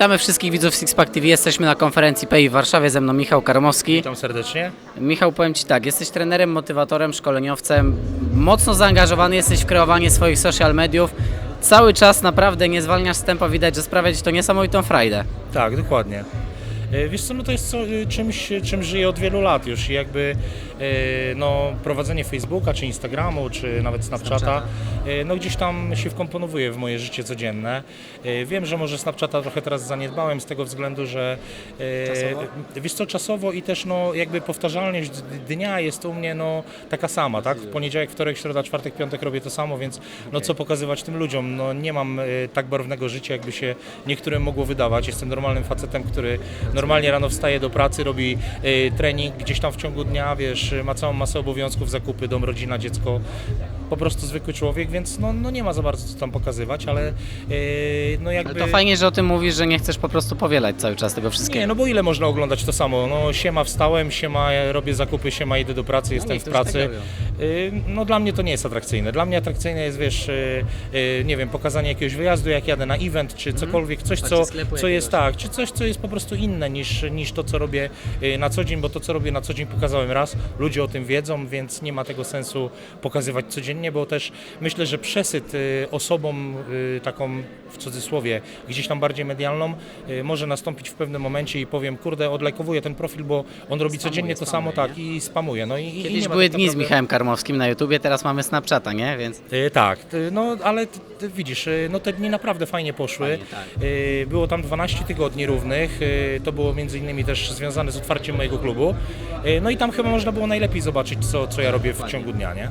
Witamy wszystkich widzów Sixpack TV. Jesteśmy na konferencji PI w Warszawie. Ze mną Michał Karmowski. Witam serdecznie. Michał, powiem Ci tak, jesteś trenerem, motywatorem, szkoleniowcem. Mocno zaangażowany jesteś w kreowanie swoich social mediów. Cały czas naprawdę nie zwalniasz z tempa. Widać, że sprawia Ci to niesamowitą frajdę. Tak, dokładnie. E, Wiesz co, no to jest co, e, czymś, czym żyję od wielu lat już i jakby e, no, prowadzenie Facebooka, czy Instagramu, czy nawet Snapchata, e, no gdzieś tam się wkomponowuje w moje życie codzienne. Wiem, że może Snapchata trochę teraz zaniedbałem z tego względu, że Czasowo? wiesz co, czasowo i też no jakby powtarzalność dnia jest u mnie no taka sama, tak? W poniedziałek, wtorek, środa, czwartek, piątek robię to samo, więc no co pokazywać tym ludziom? No nie mam tak barwnego życia, jakby się niektórym mogło wydawać. Jestem normalnym facetem, który normalnie rano wstaje do pracy, robi e, trening gdzieś tam w ciągu dnia, wiesz, ma całą masę obowiązków, zakupy, dom, rodzina, dziecko. Po prostu zwykły człowiek, więc no, no nie ma za bardzo co tam pokazywać, ale e, no jakby... Ale to fajnie, że o tym mówisz, że nie chcesz po prostu powielać cały czas tego Nie, wszystkiego. no bo ile można oglądać to samo? No siema wstałem, siema robię zakupy, siema idę do pracy, jestem w niektórzy tak pracy. robią. Y, No dla mnie to nie jest atrakcyjne. Dla mnie atrakcyjne jest, wiesz, y, y, nie wiem, pokazanie jakiegoś wyjazdu, jak jadę na event, czy cokolwiek, coś, co, sklepu co jest jakiegoś. tak, czy coś, co jest po prostu inne niż, niż to, co robię y, na co dzień, bo to, co robię na co dzień pokazałem raz, ludzie o tym wiedzą, więc nie ma tego sensu pokazywać codziennie, bo też myślę, że przesyt y, osobą y, taką w cudzysłowie gdzieś tam bardziej medialną y, może nastąpić w pewnym momencie i powiem, kurde, odlajkowuję ten profil, bo on robi codziennie to samo, spamuje, tak, i spamuje. No i, i Kiedyś ma były tak dni z Michałem Karmowskim na YouTubie, teraz mamy Snapchata, nie? Więc Tak, no ale widzisz, no te dni naprawdę fajnie poszły. Fajnie, tak. Było tam 12 tygodni równych, to było między innymi też związane z otwarciem mojego klubu. No i tam chyba można było najlepiej zobaczyć, co, co ja robię w ciągu dnia, nie?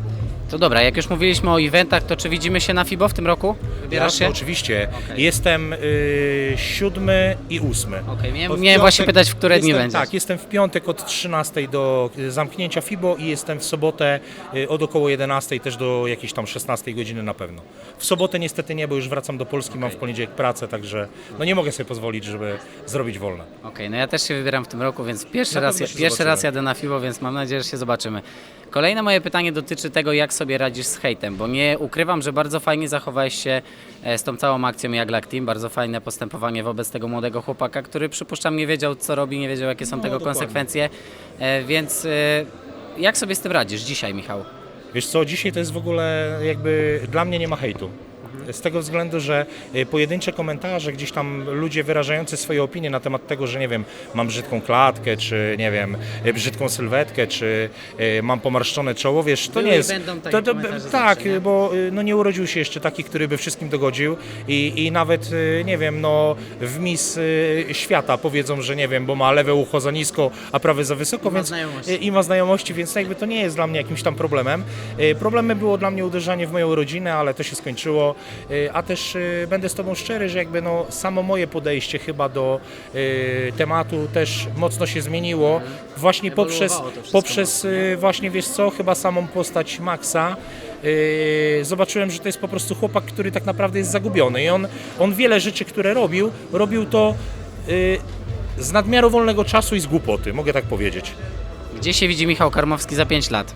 To dobra, jak już mówiliśmy o eventach, to czy widzimy się na FIBO w tym roku? Wybierasz Jasne, się? Oczywiście. Jestem y, siódmy i ósmy. Okej, miałem, Bo w miałem właśnie piątek pytać, w które dni jestem, będziesz. Tak, jestem w piątek od 13 do y, zamknięcia FIBO i jestem w sobotę y, od około 11 też do jakiejś tam 16 godziny na pewno. W sobotę niestety nie, bo już wracam do Polski, mam w poniedziałek pracę, także no nie mogę sobie pozwolić, żeby zrobić wolne. Okej, no ja też się wybieram w tym roku, więc pierwszy, Na raz, pewno się pierwszy zobaczymy. raz jadę na FIBO, więc mam nadzieję, że się zobaczymy. Kolejne moje pytanie dotyczy tego, jak sobie radzisz z hejtem, bo nie ukrywam, że bardzo fajnie zachowałeś się e, z tą całą akcją Jak Lak Team, bardzo fajne postępowanie wobec tego młodego chłopaka, który przypuszczam nie wiedział co robi, nie wiedział jakie są No, tego dokładnie. konsekwencje, e, więc e, jak sobie z tym radzisz dzisiaj, Michał? Wiesz co, dzisiaj to jest w ogóle jakby dla mnie nie ma hejtu. Z tego względu, że y, pojedyncze komentarze, gdzieś tam ludzie wyrażający swoje opinie na temat tego, że nie wiem, mam brzydką klatkę, czy nie wiem, y, brzydką sylwetkę, czy y, mam pomarszczone czoło, wiesz, to Były nie i jest. to, to, tak, nie? bo no, nie urodził się jeszcze taki, który by wszystkim dogodził i, i nawet, nie wiem, no w mis świata powiedzą, że nie wiem, bo ma lewe ucho za nisko, a prawe za wysoko, ma więc znajomości. y, i ma znajomości, więc jakby to nie jest dla mnie jakimś tam problemem. Problemem było dla mnie uderzanie w moją rodzinę, ale to się skończyło. Y, A też y, będę z Tobą szczery, że jakby no samo moje podejście chyba do y, tematu też mocno się zmieniło. Właśnie poprzez, poprzez y, właśnie wiesz co, chyba samą postać Maxa. Zobaczyłem, że to jest po prostu chłopak, który tak naprawdę jest zagubiony i on, on wiele rzeczy, które robił, robił to z nadmiaru wolnego czasu i z głupoty, mogę tak powiedzieć. Gdzie się widzi Michał Karmowski za 5 lat?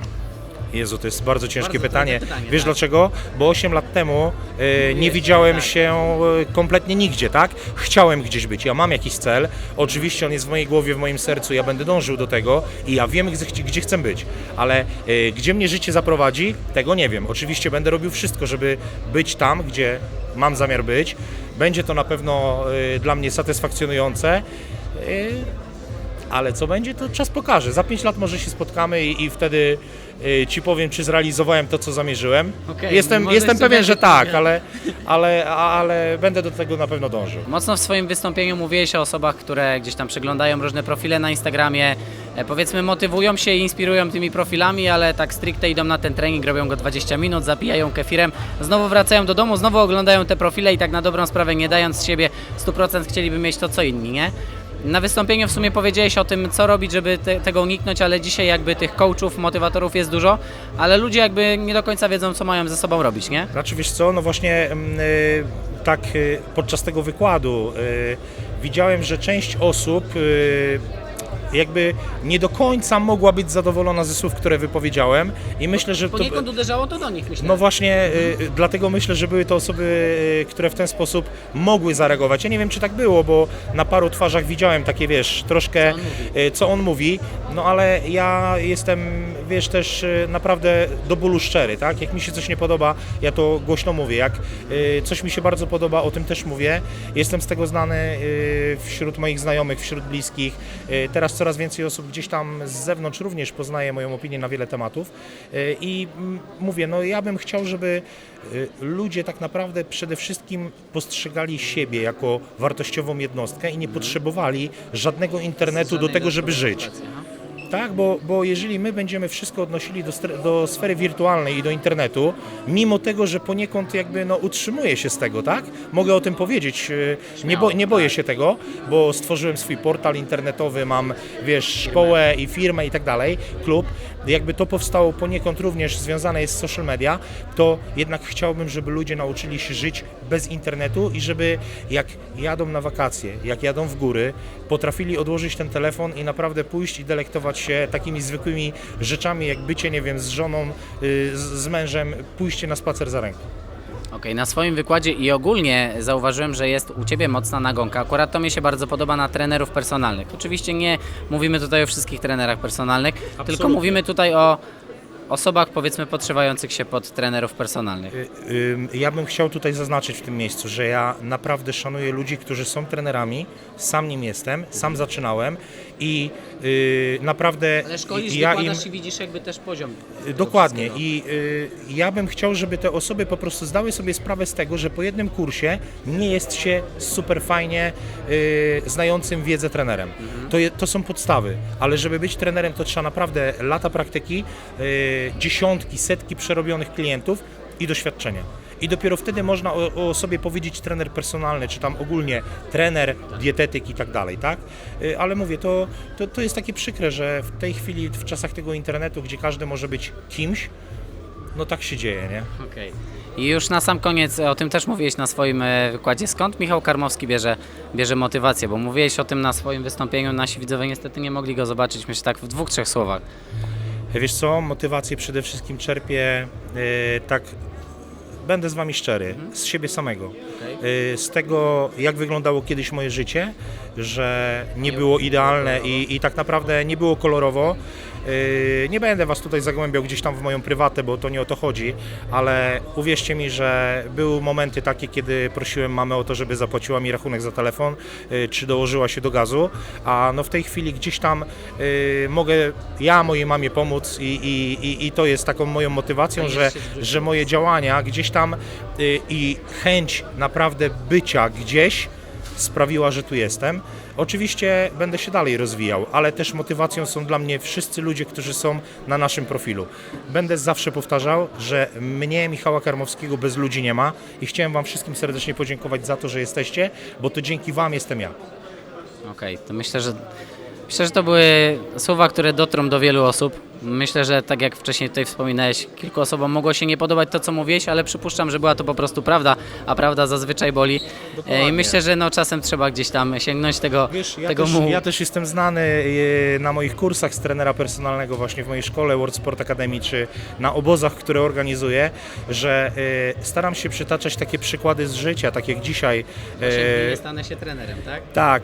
Jezu, to jest bardzo ciężkie Bardzo pytanie. trudne pytanie, Wiesz tak. dlaczego? Bo 8 lat temu e, nie widziałem tak. się e, kompletnie nigdzie, tak? Chciałem gdzieś być, ja mam jakiś cel, oczywiście on jest w mojej głowie, w moim sercu, ja będę dążył do tego i ja wiem, gdzie, gdzie chcę być, ale e, gdzie mnie życie zaprowadzi, tego nie wiem. Oczywiście będę robił wszystko, żeby być tam, gdzie mam zamiar być. Będzie to na pewno e, dla mnie satysfakcjonujące. E, ale co będzie, to czas pokaże. Za 5 lat może się spotkamy i, i wtedy y, ci powiem, czy zrealizowałem to, co zamierzyłem. Okej, jestem może jestem jeszcze pewien, będzie że tak, ale, ale, ale będę do tego na pewno dążył. Mocno w swoim wystąpieniu mówiłeś o osobach, które gdzieś tam przeglądają różne profile na Instagramie, e, powiedzmy motywują się i inspirują tymi profilami, ale tak stricte idą na ten trening, robią go 20 minut, zapijają kefirem, znowu wracają do domu, znowu oglądają te profile i tak na dobrą sprawę nie dając z siebie 100% chcieliby mieć to co inni, nie? Na wystąpieniu w sumie powiedziałeś o tym, co robić, żeby te, tego uniknąć, ale dzisiaj jakby tych coachów, motywatorów jest dużo, ale ludzie jakby nie do końca wiedzą, co mają ze sobą robić, nie? Znaczy wiesz co, no właśnie mm, y, tak y, podczas tego wykładu y, widziałem, że część osób y, jakby nie do końca mogła być zadowolona ze słów, które wypowiedziałem i myślę, że to... Poniekąd uderzało to do nich, myślę. No właśnie, y, y, dlatego myślę, że były to osoby, y, które w ten sposób mogły zareagować. Ja nie wiem, czy tak było, bo na paru twarzach widziałem takie, wiesz, troszkę, Co on mówi. y, co on mówi, no ale ja jestem, wiesz, też y, naprawdę do bólu szczery, tak? Jak mi się coś nie podoba, ja to głośno mówię. Jak y, coś mi się bardzo podoba, o tym też mówię. Jestem z tego znany y, wśród moich znajomych, wśród bliskich. Y, Teraz coraz więcej osób gdzieś tam z zewnątrz również poznaje moją opinię na wiele tematów. Y, I mówię, no ja bym chciał, żeby y, ludzie tak naprawdę przede wszystkim postrzegali siebie jako wartościową jednostkę i nie potrzebowali żadnego internetu do tego, żeby żyć. Tak, bo, bo jeżeli my będziemy wszystko odnosili do, do sfery wirtualnej i do internetu, mimo tego, że poniekąd jakby no, utrzymuję się z tego, tak? Mogę o tym powiedzieć. yy, Nie, bo, nie boję się tego, bo stworzyłem swój portal internetowy, mam, wiesz, szkołę i firmę i tak dalej, klub. Jakby to powstało poniekąd również związane jest z social media, to jednak chciałbym, żeby ludzie nauczyli się żyć bez internetu i żeby jak jadą na wakacje, jak jadą w góry, potrafili odłożyć ten telefon i naprawdę pójść i delektować się takimi zwykłymi rzeczami, jak bycie, nie wiem, z żoną, y, z, z mężem, pójście na spacer za rękę. Okej, na swoim wykładzie i ogólnie zauważyłem, że jest u Ciebie mocna nagonka. Akurat to mi się bardzo podoba na trenerów personalnych. Oczywiście nie mówimy tutaj o wszystkich trenerach personalnych, tylko Absolutnie. mówimy tutaj o osobach powiedzmy podszywających się pod trenerów personalnych. Y, Ja bym chciał tutaj zaznaczyć w tym miejscu, że ja naprawdę szanuję ludzi, którzy są trenerami, sam nim jestem, sam zaczynałem i y, naprawdę Ale szkolisz, ja im... i widzisz jakby też poziom. Y, Dokładnie i ja bym chciał, żeby te osoby po prostu zdały sobie sprawę z tego, że po jednym kursie nie jest się super fajnie znającym wiedzę trenerem. To, je, to są podstawy, ale żeby być trenerem to trzeba naprawdę lata praktyki, dziesiątki, setki przerobionych klientów i doświadczenia. I dopiero wtedy można o, o sobie powiedzieć trener personalny, czy tam ogólnie trener, dietetyk i tak dalej, tak? Y, Ale mówię, to, to, to jest takie przykre, że w tej chwili, w czasach tego internetu, gdzie każdy może być kimś, no tak się dzieje, nie? Okej. I już na sam koniec, o tym też mówiłeś na swoim e, wykładzie, skąd Michał Karmowski bierze, bierze motywację, bo mówiłeś o tym na swoim wystąpieniu, nasi widzowie niestety nie mogli go zobaczyć, myślę tak w dwóch, trzech słowach. Wiesz co, motywację przede wszystkim czerpię y, tak, będę z Wami szczery, z siebie samego. Y, z tego, jak wyglądało kiedyś moje życie, że nie było idealne i, i tak naprawdę nie było kolorowo. Y, Nie będę Was tutaj zagłębiał gdzieś tam w moją prywatę, bo to nie o to chodzi, ale uwierzcie mi, że były momenty takie, kiedy prosiłem mamę o to, żeby zapłaciła mi rachunek za telefon, y, czy dołożyła się do gazu, a no w tej chwili gdzieś tam y, mogę ja mojej mamie pomóc i, i, i, i to jest taką moją motywacją, że, że moje działania gdzieś tam i chęć naprawdę bycia gdzieś sprawiła, że tu jestem. Oczywiście będę się dalej rozwijał, ale też motywacją są dla mnie wszyscy ludzie, którzy są na naszym profilu. Będę zawsze powtarzał, że mnie, Michała Karmowskiego, bez ludzi nie ma i chciałem Wam wszystkim serdecznie podziękować za to, że jesteście, bo to dzięki Wam jestem ja. Okej, to myślę, że myślę, że to były słowa, które dotrą do wielu osób. Myślę, że tak jak wcześniej tutaj wspominałeś, kilku osobom mogło się nie podobać to, co mówiłeś, ale przypuszczam, że była to po prostu prawda, a prawda zazwyczaj boli. E, Dokładnie. I myślę, że no, czasem trzeba gdzieś tam sięgnąć tego, Wiesz, ja, tego też, mułu. ja też jestem znany e, na moich kursach z trenera personalnego właśnie w mojej szkole World Sport Academy, czy na obozach, które organizuję, że e, staram się przytaczać takie przykłady z życia, tak jak dzisiaj. e, nie stanę się trenerem, tak? tak,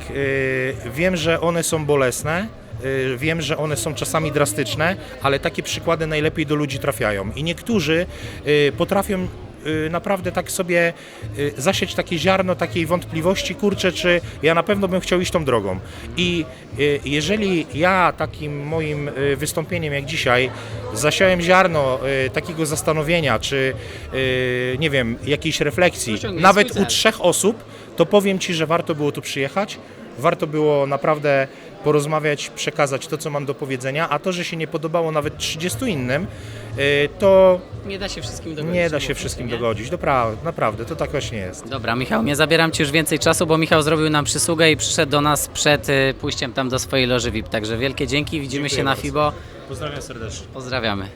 wiem, że one są bolesne. Y, Wiem, że one są czasami drastyczne, ale takie przykłady najlepiej do ludzi trafiają. I niektórzy y, potrafią y, naprawdę tak sobie zasiać takie ziarno takiej wątpliwości, kurczę, czy ja na pewno bym chciał iść tą drogą. I jeżeli ja takim moim wystąpieniem jak dzisiaj zasiałem ziarno takiego zastanowienia, czy nie wiem, jakiejś refleksji, nawet u trzech osób, to powiem Ci, że warto było tu przyjechać. Warto było naprawdę porozmawiać, przekazać to, co mam do powiedzenia, a to, że się nie podobało nawet 30 innym, y, to Nie da się wszystkim dogodzić. nie da się wszystkim nie? dogodzić. Dopra- naprawdę, to tak właśnie jest. Dobra, Michał, nie zabieram Ci już więcej czasu, bo Michał zrobił nam przysługę i przyszedł do nas przed y, pójściem tam do swojej loży VIP. Także wielkie dzięki, widzimy Dziękuję się na bardzo. FIBO. Pozdrawiam serdecznie. Pozdrawiamy.